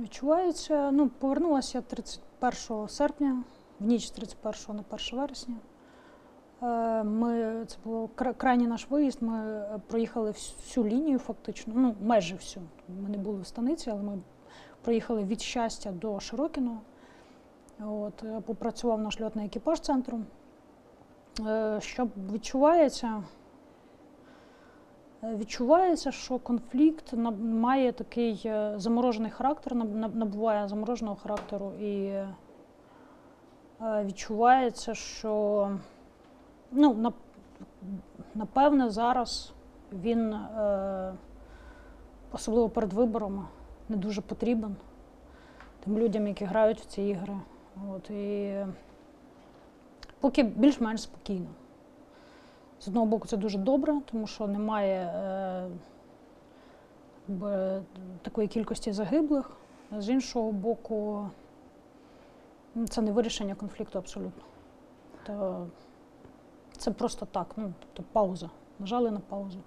Відчувається, ну, повернулася я 31 серпня, в ніч 31 на 1 вересня. Е, Ми, це був крайній наш виїзд. Ми проїхали всю- всю лінію, фактично, ну майже всю. Ми не були в станиці, але ми проїхали від щастя до Широкіного. От, е, попрацював наш льотний екіпаж центру. Е, Що відчувається? Відчувається, що конфлікт має такий е, заморожений характер, наб- наб- набуває замороженого характеру, і е, відчувається, що ну, напевне зараз він, е, особливо перед виборами, не дуже потрібен тим людям, які грають в ці ігри. От, і поки більш-менш спокійно. З одного боку, це дуже добре, тому що немає е, такої кількості загиблих. З іншого боку, ну, це не вирішення конфлікту абсолютно. То це просто так, ну, тобто пауза. Нажали на паузу.